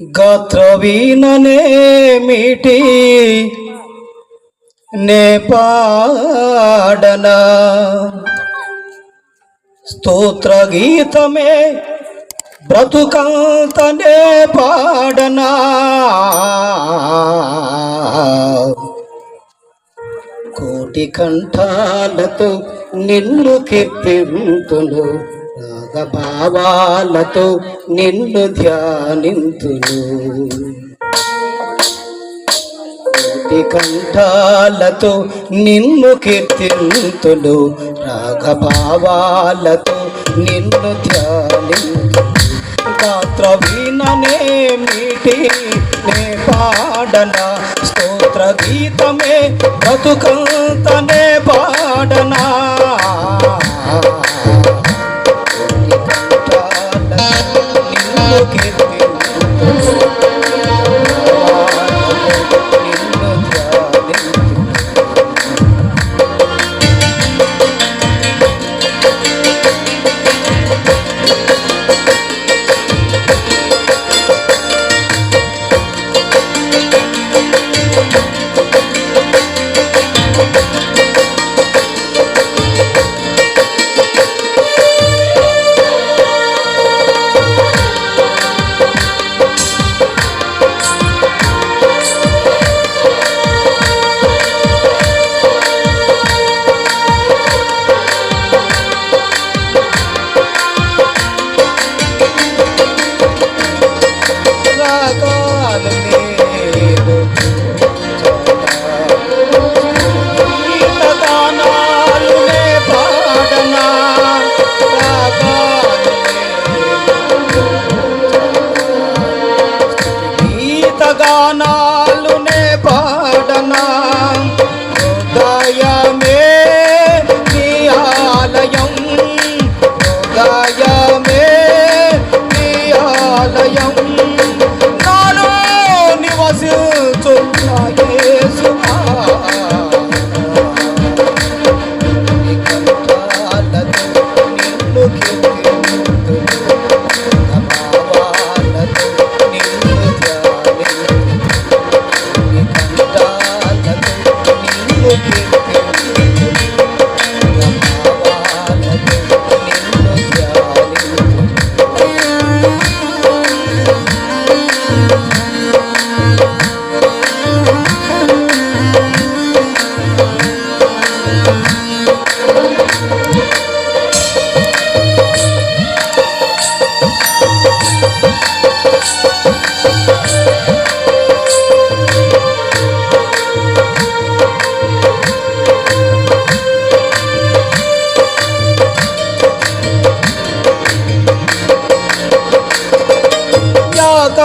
గాత్ర వీణనేమిటి నే పాడనా. స్తోత్ర గీతమే బ్రతుకంతనే పాడనా. కోటి కంఠాలతో నిన్ను కీర్తింతును భావాలతో నిన్ను ధ్యానింతును. కంఠాలతో నిన్ను కీర్తింతులు రాగభావాలతో నిన్ను ధ్యానింతు గాత్ర వీణనే మీటి నే పాడనా. స్తోత్ర గీతమే బతుకంతనే. Kaka.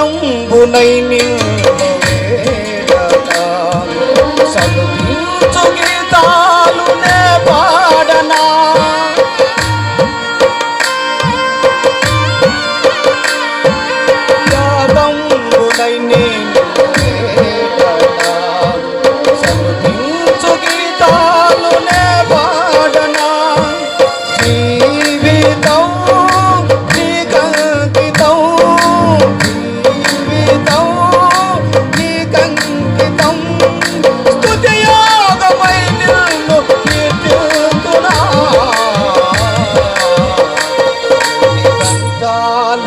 trong bu nay mình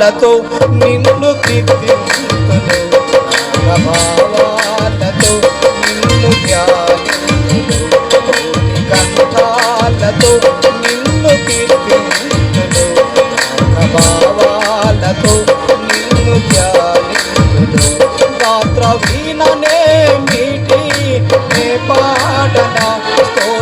ప్రభావాలతో నిన్ను కీర్తింతును ప్రభావాలతో నిన్ను కంఠాలతో నిన్ను కీర్తింతును ప్రభావాలతో నిన్ను ధ్యానింతును గాత్ర వీణనే మీటి నే పాడనా? స్తోత్ర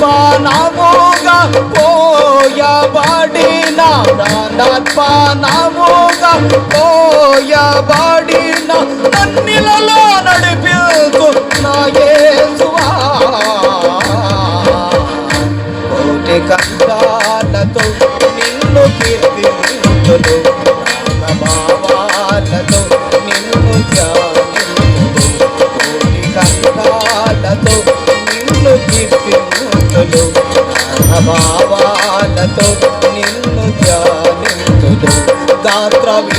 ప్రాణర్పణముగా పోయబడిన ప్రాణర్పణముగా పోయబడిన నన్నిలలో నడిపించు నా యేసువా. కోటి కంఠాలతో నిన్ను కీర్తి భావాలతో నిన్ను ధ్యానించును గాత్రవి